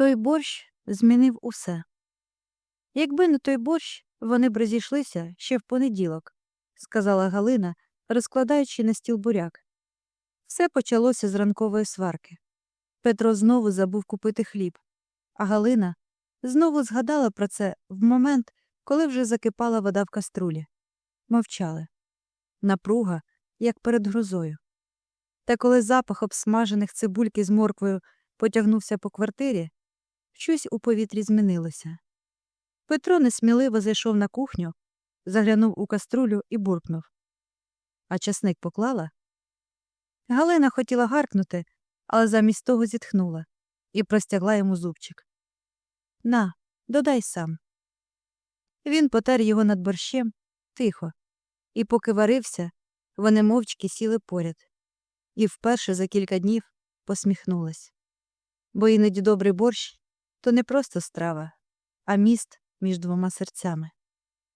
Той борщ змінив усе. Якби не той борщ, вони б розійшлися ще в понеділок, сказала Галина, розкладаючи на стіл буряк. Все почалося з ранкової сварки. Петро знову забув купити хліб, а Галина знову згадала про це в момент, коли вже закипала вода в каструлі. Мовчали. Напруга, як перед грозою. Та коли запах обсмажених цибульки з морквою потягнувся по квартирі, щось у повітрі змінилося. Петро несміливо зайшов на кухню, заглянув у каструлю і буркнув. А часник поклала? Галина хотіла гаркнути, але замість того зітхнула і простягла йому зубчик. На, додай сам. Він потер його над борщем тихо, і поки варився, вони мовчки сіли поряд. І вперше за кілька днів посміхнулась. Бо іноді добрий борщ то не просто страва, а міст між двома серцями.